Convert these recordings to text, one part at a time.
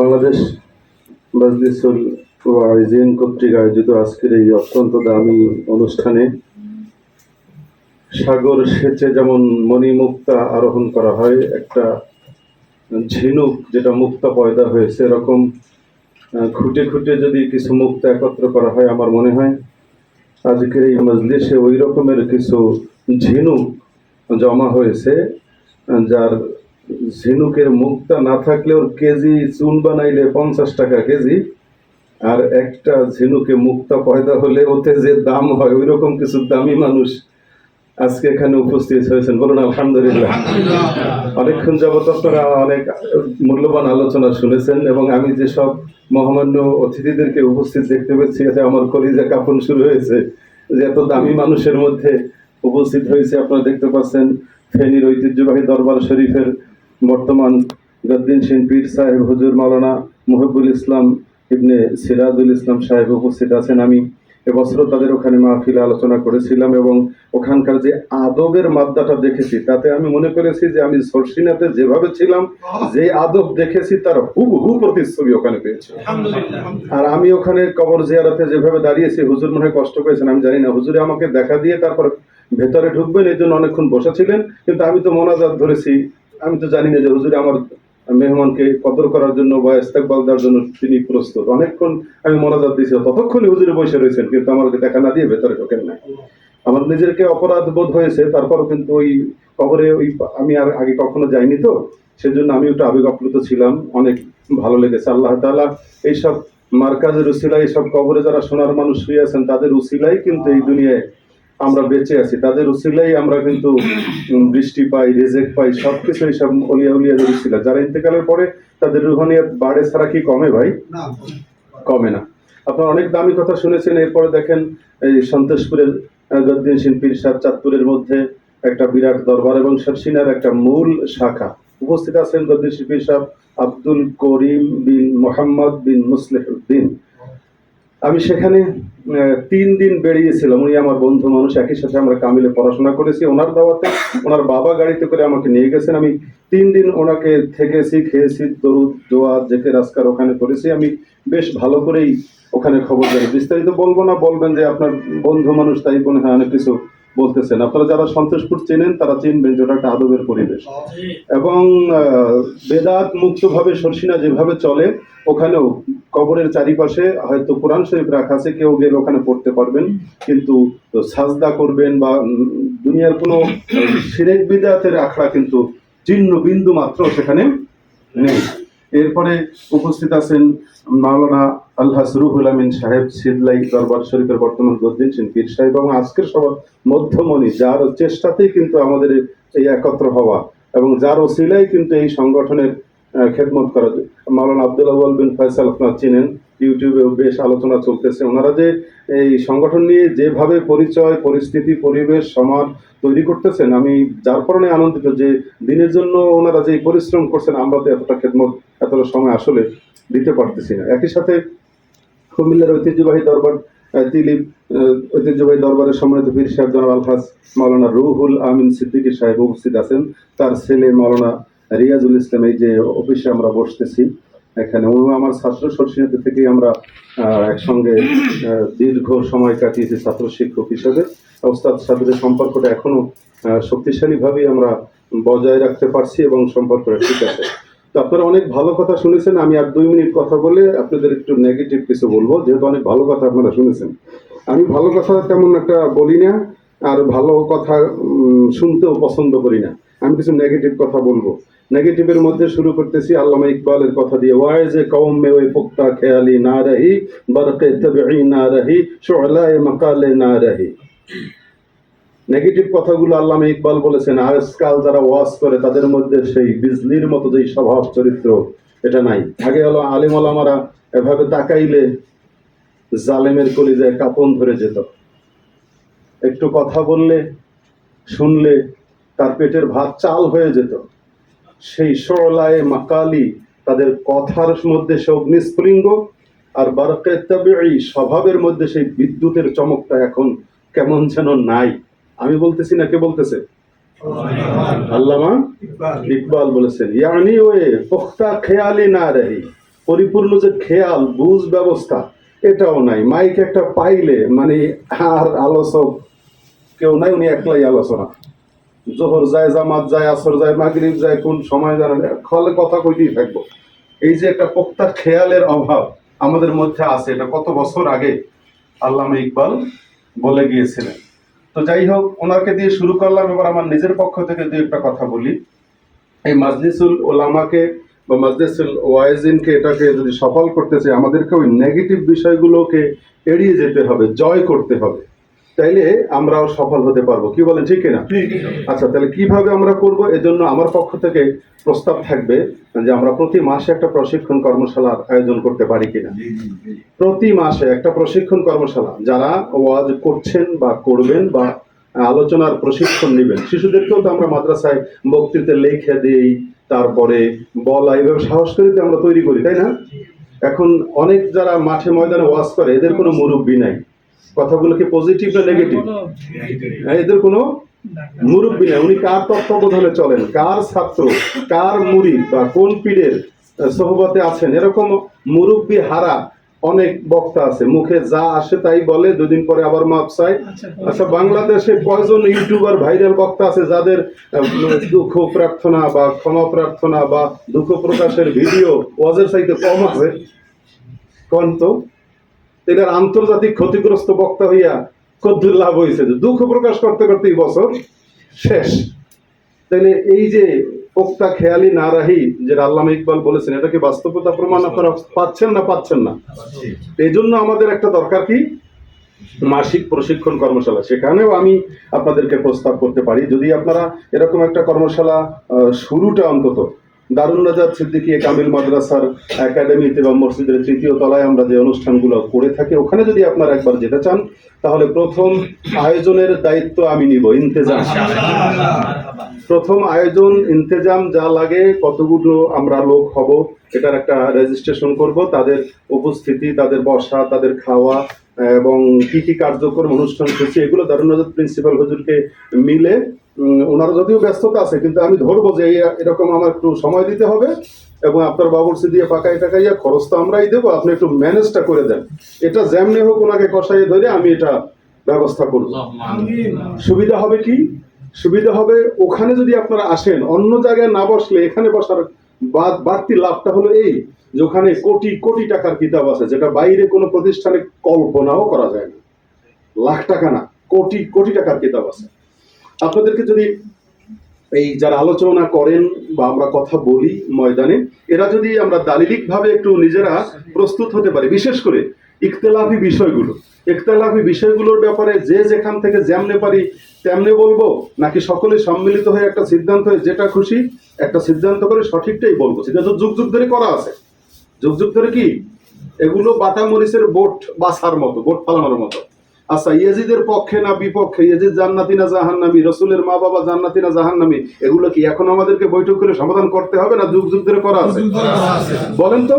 বাংলাদেশ বাজলিসুল ওয়াইজিন কর্তৃক আয়োজিত আজকের এই অত্যন্ত দামি অনুষ্ঠানে সাগর সেচে যেমন মণিমুক্তা আরোহণ করা হয়, একটা ঝিনুক যেটা মুক্তা পয়দা হয়েছে, এরকম খুঁটে খুঁটে যদি কিছু মুক্তা একত্র করা হয় আমার মনে হয় আজকের এই মজলিসে ওই রকমের কিছু ঝিনুক জমা হয়েছে, যার ঝিনুকের মুক্তা না থাকলে ওর কেজি চুন বানাইলে পঞ্চাশ টাকা কেজি আর একটা ঝিনুকে মুক্তা পয়দা হলে ওতে যে দাম হয় ওই রকম কিছু দামি মানুষ আজকে এখানে উপস্থিত হয়েছেন। বলুন আলহামদুলিল্লাহ। অনেকক্ষণ যাবত আপনারা অনেক মূল্যবান আলোচনা শুনেছেন এবং আমি যে সব মহামান্য অতিথিদেরকে উপস্থিত দেখতে পেয়েছি এতে আমার কলিজা কাপন শুরু হয়েছে যে এত দামি মানুষের মধ্যে উপস্থিত হয়েছে। আপনারা দেখতে পাচ্ছেন ফেনীর ঐতিহ্যবাহী দরবার শরীফের বর্তমান গদ্দিন সিং পীর সাহেব হুজুর মাওলানা মুহিবুল ইসলাম ইবনে সিরাজুল ইসলাম সাহেব উপস্থিত আছেন। আমি এবছরও তাদের ওখানে মাহফিলে আলোচনা করেছিলাম এবং ওখানকার যে আদবের মাদ্দাটা দেখেছি তাতে আমি মনে করেছি যে আমি সরসিনাতে যেভাবে ছিলাম যে আদব দেখেছি তার হুবহু প্রতিচ্ছবি ওখানে পেয়েছি। আর আমি ওখানে কবর জিয়ারাতে যেভাবে দাঁড়িয়েছি হুজুর মনে হয় কষ্ট পেয়েছেন আমি জানি না। হুজুরে আমাকে দেখা দিয়ে তারপর ভেতরে ঢুকবেন এই জন্য অনেকক্ষণ বসেছিলেন কিন্তু আমি তো মোনাজাত ধরেছি আমি তো জানি না যে হুজুরে আমার মেহমানকে কদর করার জন্য বা ইস্তেকবাল দেওয়ার জন্য তিনি প্রস্তুত। অনেকক্ষণ আমি মোনাজাত দিয়েছি ততক্ষণে হুজুরে বসে রয়েছেন, কিন্তু আমাকে দেখা না দিয়ে ভেতরে ঢোকেন না আমার নিজেরকে অপরাধ বোধ হয়েছে, তারপরও কিন্তু ওই কবরে ওই আমি আর আগে কখনো যাইনি তো, সেজন্য আমি একটু আবেগ আপ্লুত ছিলাম, অনেক ভালো লেগেছে। আল্লাহ তাআলা এইসব মার্কাজের উসিলাই এইসব কবরে যারা সোনার মানুষ শুয়ে আছেন, তাদের উসিলাই কিন্তু এই দুনিয়ায় আমরা বেঁচে আছি তাদের উসিলাই আমরা কিন্তু বৃষ্টি পাই রেজেক পাই সবকিছু এইসব অলিয়া উলিয়াদের উসিলা। যারা ইন্তেকালের পরে তাদের রুহানিয়াত বাড়ে ছাড়া কি কমে ভাই? কমে না। আপনারা অনেক দামি কথা শুনেছেন এরপরে দেখেন এই সন্তোষপুরের গদ্দিন শিল্পীর সাহ চাঁদপুরের মধ্যে একটা বিরাট দরবার এবং সরসিনার একটা মূল শাখা। উপস্থিত আছেন গদ্দিন শিল্পীর সাহ আব্দুল করিম বিন মোহাম্মদ বিন মুসলিহ উদ্দিন আমি সেখানে তিন দিন বেরিয়েছিলাম। উনি আমার বন্ধু মানুষ, একই সাথে আমরা কামিলে পড়াশোনা করেছি। ওনার দাওয়াতে ওনার বাবা গাড়িতে করে আমাকে নিয়ে গেছেন। আমি তিন দিন ওনাকে থেকেছি, খেয়েছি, দরুদ, দোয়া জেকে রাস্কার ওখানে করেছি। আমি বেশ ভালো করেই ওখানে খবর জানি। বিস্তারিত বলব না, বলবেন যে আপনার বন্ধু মানুষ তাই মনে হয়, অনেক কিছু বলতেছেন, আপনারা যারা সন্তোষপুর চেনেন, তারা চিনবেন যে ওটা একটা আদবের পরিবেশ। এবং বেদাত মুক্তভাবে সরসিনা যেভাবে চলে, ওখানেও কবরের চারিপাশে হয়তো কোরআন শরীফ রাখা আছে, কেউ গেলে ওখানে পড়তে পারবেন। কিন্তু সাজদা করবেন বা দুনিয়ার কোনো সিরেক বিদাতের আখড়া কিন্তু চিহ্ন বিন্দু মাত্র সেখানে নেই। এরপরে উপস্থিত আছেন মাওলানা আল্লাহ রুহুল আমিন সাহেব, সিদলাই দরবার শরীফের বর্তমান গদ্দিন পীর সাহেব এবং আজকের সবার মধ্যমণি, যার চেষ্টাতেই কিন্তু আমাদের এই একত্র হওয়া এবং যার ওসিলাই কিন্তু এই সংগঠনের খেদমত করা। মাওলানা আব্দুল আউয়াল বিন ফয়সাল আপনারা চিনেন ইউটিউবে বেশ আলোচনা চলতেছে। ওনারা যে এই সংগঠন নিয়ে যেভাবে পরিচয়, পরিস্থিতি, পরিবেশ, সমাজ তৈরি করতেছেন, আমি যার কারণে আনন্দিত যে দিনের জন্য ওনারা যে পরিশ্রম করছেন, আমরা তো এতটা খেদমত, এতটা সময় আসলে দিতে পারতেছি না। একই সাথে কুমিল্লার ঐতিহ্যবাহী দরবার তিলিপ ঐতিহ্যবাহী দরবারের সম্মানিত পীর সাহেব জনাব আলহাজ মাওলানা রুহুল আমিন সিদ্দিকী সাহেব উপস্থিত আছেন। তার ছেলে মাওলানা রিয়াজুল ইসলাম, এই যে অফিসে আমরা বসতেছি এখানে ও আমার ছাত্র সরসিনাতে থেকেই আমরা একসঙ্গে দীর্ঘ সময় কাটিয়েছি ছাত্র শিক্ষক হিসেবে। ওস্তাদ সাথে সম্পর্কটা এখনও আহ, শক্তিশালীভাবেই আমরা বজায় রাখতে পারছি এবং সম্পর্কটা ঠিক আছে। তো আপনারা অনেক ভালো কথা শুনেছেন আমি আর দুই মিনিট কথা বলে আপনাদের একটু নেগেটিভ কিছু বলব যেহেতু অনেক ভালো কথা আপনারা শুনেছেন। আমি ভালো কথা তেমন একটা বলি না আর ভালো কথা শুনতেও পছন্দ করি না। আমি কিছু নেগেটিভ কথা বলব। নেগেটিভের মধ্যে শুরু করতেছি, আল্লামা ইকবালের কথা দিয়ে। ওয়াই যে কৌম মে ওই পুক্তা খেয়ালি না রহি, বরকে তবে না রহি শোলায় মকালে না রহি। নেগেটিভ কথাগুলো আল্লামা ইকবাল বলেছেন আজকাল যারা ওয়াজ করে, তাদের মধ্যে সেই বিজলির মতো যেই স্বভাব চরিত্র, এটা নাই। আগে হলো আলিম আলামারা এভাবে তাকাইলে জালেমের কলিজায় কাপন ধরে যেত। একটু কথা বললে, শুনলে তার পেটের ভাত চাল হয়ে যেত। সেই সরলায় মাকালি, তাদের কথার মধ্যে সে অগ্নিস্ফুলিঙ্গ, আর বারকে তাবেঈ স্বভাবের মধ্যে সেই বিদ্যুতের চমকটা এখন কেমন যেন নাই। আমি বলতেছি না কে বলতেছে? আল্লামা ইকবাল বলেছেন, ইয়ানি ওয়ে, পুখতা খেয়ালি না রহি, পরিপূর্ণ যে খেয়াল, বুঝ ব্যবস্থা, এটাও নাই। মাইক একটা পাইলে মানে আর আলোচক কেউ নাই, উনি একলাই আলোচনা। জোহর যায়, জামাত যায়, আসর যায়, মাগরিব যায়, কোন সময় জানা খলে কথা কইতেই থাকব। এই যে একটা পোক্তা খেয়ালের অভাব আমাদের মধ্যে আছে, এটা কত বছর আগে আল্লামা ইকবাল বলে গিয়েছিলেন। তো যাই হোক, ওনাকে দিয়ে শুরু করলাম, এবার আমার নিজের পক্ষ থেকে দু একটা কথা বলি। এই মাজলিসুল ওলামাকে বা মাজলিসুল ওয়াইজিনকে এটাকে যদি সফল করতে চাই, আমাদেরকে ওই নেগেটিভ বিষয়গুলোকে এড়িয়ে যেতে হবে, জয় করতে হবে। তাইলে আমরাও সফল হতে পারব। কি বলেন ঠিক না আচ্ছা তাহলে কীভাবে আমরা করব? এজন্য আমার পক্ষ থেকে প্রস্তাব থাকবে যে আমরা প্রতি মাসে একটা প্রশিক্ষণ কর্মশালার আয়োজন করতে পারি কিনা। প্রতি মাসে একটা প্রশিক্ষণ কর্মশালা যারা ওয়াজ করছেন বা করবেন বা আলোচনার প্রশিক্ষণ নেবেন শিশুদেরকেও তো আমরা মাদ্রাসায় বক্তৃতা লেখে দিই তারপরে বলা এইভাবে সাহস করে আমরা তৈরি করি তাই না? এখন অনেক যারা মাঠে ময়দানে ওয়াজ করে এদের কোনো মুরব্বী নাই। কথাগুলো কি পজিটিভ না নেগেটিভ এদের কোনো মুরব্বী নাই উনি কার তত্ত্বাবধানে চলেন? কার ছাত্র? কার মুড়ি? বা কোন পীরের সহবতে আছেন? এরকম মুরব্বী হারা অনেক বক্তা আছে মুখে যা আসে তাই বলে দুদিন পরে আবার মাপ চায়। আচ্ছা বাংলাদেশে কয়জন ইউটিউবার ভাইরাল বক্তা আছে যাদের দুঃখ প্রার্থনা বা ক্ষমা প্রার্থনা বা দুঃখ প্রকাশের ভিডিও ওয়াজের চাইতে কম আছে? কোন তো? এটার আন্তর্জাতিক ক্ষতিগ্রস্ত বক্তা হইয়া কদ্দুর লাভ হয়েছে দুঃখ প্রকাশ করতে করতে বছর শেষ। তাহলে এই যে পোক্তা খেয়ালি না রাহি যে আল্লামা ইকবাল বলেছেন, এটা কি বাস্তবতা প্রমাণ আপনারা পাচ্ছেন না পাচ্ছেন না? এই জন্য আমাদের একটা দরকার কি? মাসিক প্রশিক্ষণ কর্মশালা। সেখানেও আমি আপনাদেরকে প্রস্তাব করতে পারি। যদি আপনারা এরকম একটা কর্মশালা শুরুটা অন্তত দারুণ রাজাদ সিদ্দিকী কামিল মাদ্রাসার একাডেমিতে বা মসজিদের তৃতীয় তলায় আমরা যে অনুষ্ঠানগুলো করে থাকি, ওখানে যদি আপনারা একবার যেতে চান, তাহলে প্রথম আয়োজনের দায়িত্ব আমি নিব, ইন্তেজাম। প্রথম আয়োজন, ইন্তেজাম যা লাগে, কতগুলো আমরা লোক হব, এটার একটা রেজিস্ট্রেশন করব, তাদের উপস্থিতি, তাদের বসা, তাদের খাওয়া, এবং কি কি কার্যক্রম, অনুষ্ঠান সূচি এগুলো দারুণ নজর প্রিন্সিপাল হুজুরকে মিলে ওনারা যদিও ব্যস্ততা আছে কিন্তু আমি ধরবো যে এরকম আমার একটু সময় দিতে হবে এবং আপনার বাবুর্চি দিয়ে পাকাই টাকাইয়া খরচ তো আমরাই দেবো আপনি একটু ম্যানেজটা করে দেন। এটা যেমনি হোক ওনাকে কষাইয়ে ধরে আমি এটা ব্যবস্থা করব। সুবিধা হবে কি? সুবিধা হবে ওখানে যদি আপনারা আসেন অন্য জায়গায় না বসলে এখানে বসার বা- বাড়তি লাভটা হলো এই যে ওখানে কোটি কোটি টাকার কিতাব আছে যেটা বাইরে কোনো প্রতিষ্ঠানে কল্পনাও করা যায় না। লাখ টাকা না কোটি কোটি টাকার কিতাব আছে। আপনাদেরকে যদি এই যারা আলোচনা করেন বা আমরা কথা বলি ময়দানে, এরা যদি আমরা দালিলিক ভাবে একটু নিজেরা প্রস্তুত হতে পারি, বিশেষ করে ইখতলাফি বিষয়গুলো। ইখতলাফি বিষয়গুলোর ব্যাপারে যে যেখান থেকে যেমনে পারি তেমনে বলব, নাকি সকলে সম্মিলিত হয়ে একটা সিদ্ধান্ত হয়ে যেটা খুশি, একটা সিদ্ধান্ত করে সঠিকটাই বলব। সিদ্ধান্ত যুগ যুগ ধরে করা আছে। যুগ যুগ ধরে কি? এগুলো বাটা মরিচের বোট বাসার মতো, বোট পালানোর মতো। আচ্ছা ইয়েজিদের পক্ষে না বিপক্ষে? ইয়েজিদ জান্নাতি না জাহান্নামি? রসুলের মা বাবা জান্নাতি না জাহান্নামি? এগুলো কি এখন আমাদেরকে বৈঠক করে সমাধান করতে হবে না যুগ যুগ ধরে করা আছে? বলেন তো।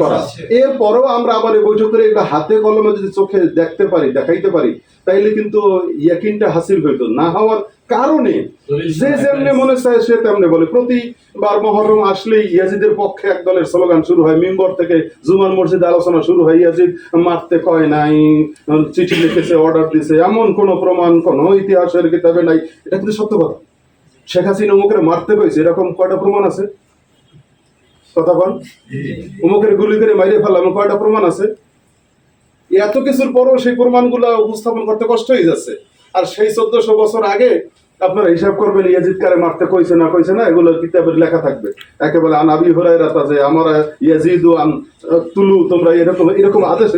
করা এরপরেও আমরা আবার এই বৈঠক করে এটা হাতে কলমে যদি চোখে দেখতে পারি দেখাইতে পারি তাইলে কিন্তু ইয়াকিনটা হাসিল হইতো। না হওয়ার কারণে যে যেমনে মনে চায় সে তেমনে বলে। প্রতিবার মহরম আসলেই ইয়াজিদের পক্ষে এক দলের স্লোগান শুরু হয়। মিম্বর থেকে জুমার মসজিদে আলোচনা শুরু হয়। ইয়াজিদ মারতে কয় নাই চিঠি লিখেছে অর্ডার দিছে। এমন কোনো প্রমাণ কোনো ইতিহাসের কিতাবে নাই। এটা কিন্তু সত্য কথা। শেখ হাসিনা মুখে মারতে পেয়েছে এরকম কয়টা প্রমাণ আছে? কথা বল। উমুকের গুলি করে মাইরে ফেললাম কয়টা প্রমাণ আছে? এত কিছুর পরও সেই প্রমাণগুলো উপস্থাপন করতে কষ্ট হয়ে যাচ্ছে। আর সেই চোদ্দশো বছর আগে আপনারা হিসাব করবেন, ইয়াজিদ কারে মারতে কইছে না কইছে না এগুলো কিতাবের লেখা থাকবে। একেবারে আন আবি ইয়াজিদ আন তুলু, তোমরা এরকম এরকম আদেশ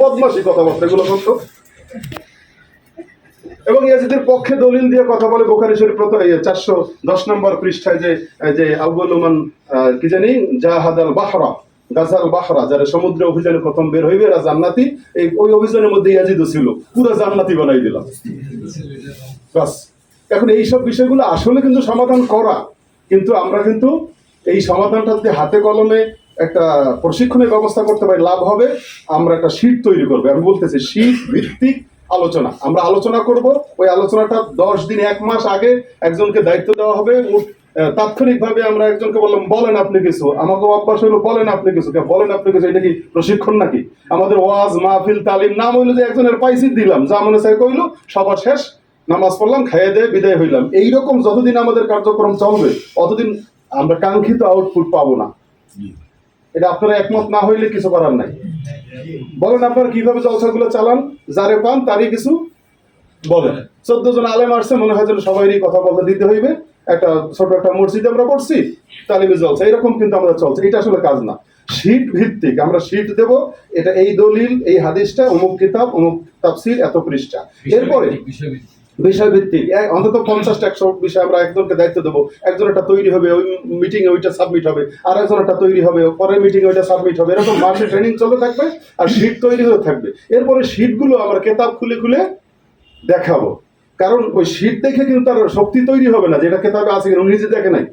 বদমাসি কথাবার্তা, এগুলো এবং ইয়াজিদের পক্ষে দলিল দিয়ে কথা বলে বোখারি শরীফ প্রথম চারশো দশ নম্বর পৃষ্ঠায় যে যে আবুলুমান কি জানি, জাহাদাল বাহরা, গাজাল বাহরা, যারা সমুদ্র অভিযানে প্রথম বের হইবে, এরা জান্নাতি। এই, ওই অভিযানের মধ্যে ইয়াজিদও ছিল। পুরো জান্নাতি বানাই দিলাম। বাস। এখন এই সব বিষয়গুলো আসলে কিন্তু সমাধান করা। কিন্তু আমরা কিন্তু এই সমাধানটা যদি হাতে কলমে একটা প্রশিক্ষণের ব্যবস্থা করতে পারি, লাভ হবে। আমরা একটা শীট তৈরি করব। আমি বলতেছি শীট ভিত্তিক আলোচনা। আমরা আলোচনা করব। ওই আলোচনাটা দশ দিন, এক মাস আগে একজনকে দায়িত্ব দেওয়া হবে। ও তাৎক্ষণিক ভাবে আমরা একজনকে বললাম, বলেন আপনি কিছু। আমাকে অভ্যাস হলো, বলেন আপনি কিছু। বলেন আপনি কিছু, এটা কি প্রশিক্ষণ নাকি? আমাদের ওয়াজ, মাহফিল, তালিম, নাম হইল যে একজনের পাইসি দিলাম। যা মনে চাই কইলো, সবার শেষ। নামাজ পড়লাম খাইয়ে দিয়ে বিদায় হইলাম। এইরকম যতদিন আমাদের কার্যক্রম চলবে অতদিন আমরা কাঙ্ক্ষিত আউটপুট পাবো না। এটা আপনারা একমত না হইলে কিছু করার নাই। বলেন আপনারা কীভাবে জলসাগুলো চালান? যারে পান তারই কিছু বলেন। চোদ্দ জন আলেম আসছে মনে হয় যেন সবাইরই কথা বলতে দিতে হইবে। একটা ছোট একটা মসজিদে আমরা পড়ছি তালিমে জলসা। এরকম কিন্তু আমরা চলছে। এটা আসলে কাজ না। শীট ভিত্তিক। আমরা শীট দেব। এটা এই দলিল এই হাদিসটা অমুক কিতাব অমুক তাফসির এত পৃষ্ঠা। এরপরে বিষয় ভিত্তিক এক- অন্তত পঞ্চাশটা একশো বিষয় আমরা একজনকে দায়িত্ব দেবো। একজন একটা তৈরি হবে, ওই মিটিং এ ওইটা সাবমিট হবে। আর একজন একটা তৈরি হবে, পরের মিটিং এ ওইটা সাবমিট হবে। এরকম মাসে ট্রেনিং চলতে থাকবে আর শীট তৈরি হতে থাকবে। এরপরে শীটগুলো আমরা কেতাব খুলে খুলে দেখাবো। কারণ ওই শীট দেখে কিন্তু তার শক্তি তৈরি হবে না, যেটা কেতাবে আছে উনি নিজে দেখে নাই।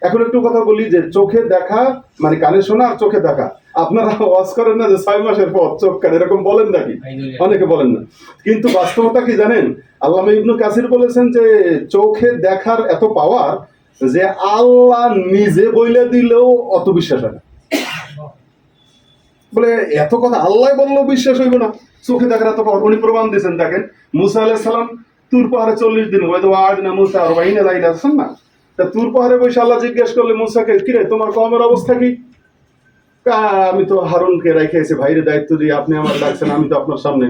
এখন একটু কথা বলি যে চোখে দেখা মানে কানে শোনা আর চোখে দেখা। আপনারা ওয়াজ করেন না যে ছয় মাসের পর চোখ কান এরকম বলেন নাকি? অনেকে বলেন না। কিন্তু বাস্তবতা কি জানেন? আল্লামা ইবনু কাসির বলেছেন যে চোখে দেখার এত পাওয়ার যে আল্লাহ নিজে বইলে দিলেও অত বিশ্বাস হয় না। বলে এত কথা আল্লাহ বললেও বিশ্বাস হইব না। চোখে দেখার এত পাওয়ার উনি প্রমাণ দিয়েছেন দেখেন মুসা আলাহ সালাম তুর পাহাড়ে চল্লিশ দিন হয়তো আট না মুসা আর বাইনে আছেন না? তা তুর পাহাড়ে বসে আল্লাহ জিজ্ঞেস করলে মুসাকে কিরে তোমার কমের অবস্থা কা, আমি তো হারুনকে রেখে এসে ভাইরে দায়িত্ব দিয়ে আপনি আমার ডাকছেন আমি তো আপনার সামনে।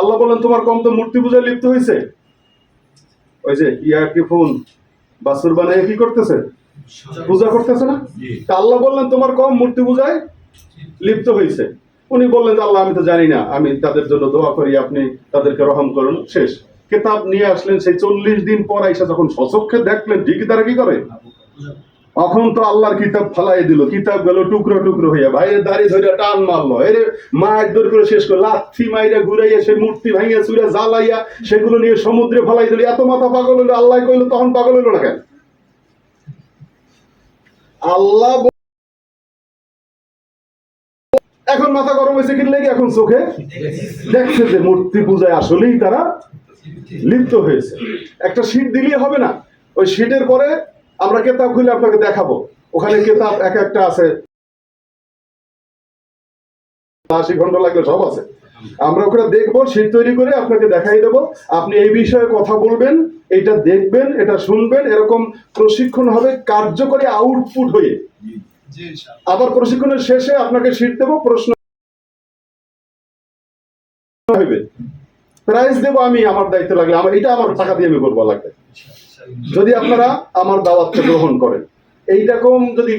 আল্লাহ বলেন তোমার কম তো মূর্তি পূজায় লিপ্ত হয়েছে ওই যে ইয়া কি ফোন? বাসুর বানায় কি করতেছে? পূজা করতেছে না? তা আল্লাহ বললেন তোমার কম মূর্তি পূজায় লিপ্ত হয়েছে উনি বললেন যে আল্লাহ আমি তো জানি না। আমি তাদের জন্য দোয়া করি আপনি তাদেরকে রহম করুন। শেষ। কেতাব নিয়ে আসলেন সেই চল্লিশ দিন পর আইসা যখন সচক্ষে দেখলেন ঠিকই তারা কি করে? এখন তো আল্লাহর কিতাব ফালাই দিল। কিতাব গেল টুকরো টুকরো হইয়া। ভাইয়ের দাড়ি ধরে টান মারলো। এরে মায়ের দর করে শেষ করে লাথি মাইরা ঘুরাইয়া সেই মূর্তি ভাঙিয়া চুরা জ্বালাইয়া সেগুলো নিয়ে সমুদ্রে ফালাই দিল। এত মাথা পাগল হইল। আল্লাহ কইলো, তখন পাগল হইল না কেন? আল্লাহ এখন মাথা গরম হয়েছে কি এখন চোখে? দেখছে যে মূর্তি পূজায় আসলেই তারা লিপ্ত হয়েছে। একটা শীট দিলেই হবে না। ওই শীটের পরে আমরা কেতাব খুলে আপনাকে দেখাবো। ওখানে কেতাব এক একটা আছে। আশি ঘণ্টা লাগলে সব আছে। আমরা ওখানে দেখব শীট তৈরি করে আপনাকে দেখাই দেবো। আপনি এই বিষয়ে কথা বলবেন এটা দেখবেন এটা শুনবেন এরকম প্রশিক্ষণ হবে কার্যকরী আউটপুট হয়ে। আবার প্রশিক্ষণের শেষে আপনাকে শীট দেবো প্রশ্ন হইবে। প্রাইজ দেবো আমি আমার দায়িত্ব লাগলে। আমার এটা আমার টাকা দিয়ে আমি করব লাগবে যদি আপনারা আমার দাওয়াতটা গ্রহণ করেন। এইরকম যদি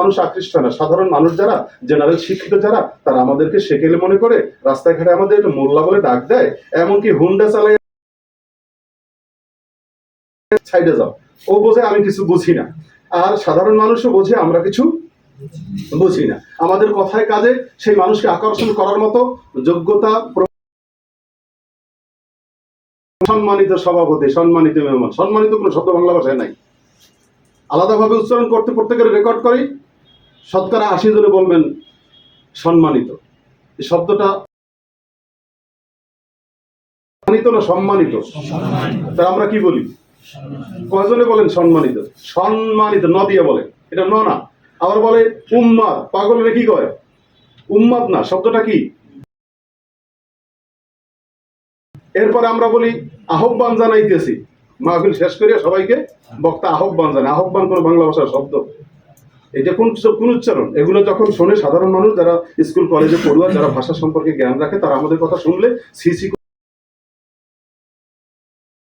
মানুষ আকৃষ্ট না, সাধারণ মানুষ যারা জেনারেল শিক্ষিত যারা, তারা আমাদেরকে সেকেলে মনে করে রাস্তাঘাটে আমাদের মোল্লা বলে ডাক দেয়, এমনকি হুন্ডা চালাই সাইডে যাও। ও বোঝে আমি কিছু বুঝি না। আর সাধারণ মানুষও বোঝে, আমরা কিছু বুঝি না। আমাদের কথায় কাজে সেই মানুষকে আকর্ষণ করার মতো যোগ্যতা সম্মানিত সভাপতি সম্মানিত মেহমান সম্মানিত কোনো শব্দ বাংলা ভাষায় নাই। আলাদাভাবে উচ্চারণ করতে প্রত্যেকের রেকর্ড করি। শতকরা আশি জনে বলবেন সম্মানিত। এই শব্দটা সম্মানিত না সম্মানিত? তা আমরা কি বলি? কয়জনে বলেন সম্মানিত? সম্মানিত ন দিয়ে বলে এটা ন না। আবার বলে উম্মাদ। পাগলের কি কয়? উম্মাদ না। শব্দটা কি? এরপরে আমরা বলি আহ্বান জানাইতেছি। মাহফিল শেষ করিয়া সবাইকে বক্তা আহ্বান জানায়। আহ্বান কোনো বাংলা ভাষার শব্দ। এটা কোন কোন উচ্চারণ, এগুলো যখন শোনে সাধারণ মানুষ, যারা স্কুল, কলেজে পড়ুয়া, যারা ভাষা সম্পর্কে জ্ঞান রাখে, তারা আমাদের কথা শুনলে সিসি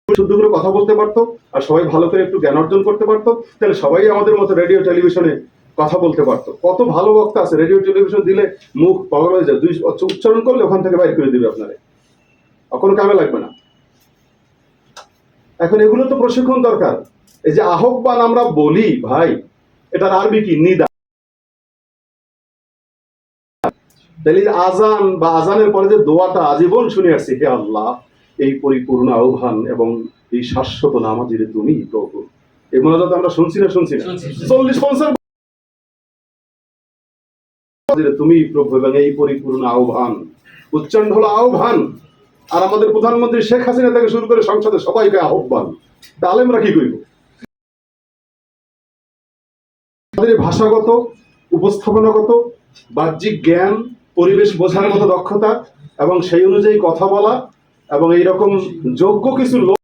শুদ্ধ করে কথা বলতে পারতো আর সবাই ভালো করে একটু জ্ঞান অর্জন করতে পারতো। তাহলে সবাই আমাদের মতো রেডিও, টেলিভিশনে কথা বলতে পারতো। কত ভালো বক্তা আছে। রেডিও, টেলিভিশন দিলে মুখ পাগল হয়ে যায়। দুই উচ্চারণ করলে ওখান থেকে বাইর করে দিবে আপনারে। কোনো কামে লাগবে না। এখন এগুলো তো প্রশিক্ষণ দরকার। এই যে আহ্বান আমরা বলি ভাই এটার আরবি কি? নিদা। তাহলে আজান বা আজানের পরে যে দোয়াটা আজীবন শুনে আসছি হে আল্লাহ এই পরিপূর্ণ আহ্বান এবং এই শাশ্বত নামাজির তুমি প্রভু। এই মোনাজাত আমরা শুনছি না শুনছি না? চল্লিশ পঞ্চাশ তুমি প্রভু এবং এই পরিপূর্ণ আহ্বান। উচ্চারণ হলো আহ্বান। আর আমাদের প্রধানমন্ত্রী শেখ হাসিনা থেকে শুরু করে সংসদে সবাইকে আহ্বান। তাহলে আমরা কি করব তাদের ভাষাগত, উপস্থাপনাগত, বাহ্যিক জ্ঞান, পরিবেশ বোঝার মতো দক্ষতা এবং সেই অনুযায়ী কথা বলা এবং এইরকম যোগ্য কিছু লোক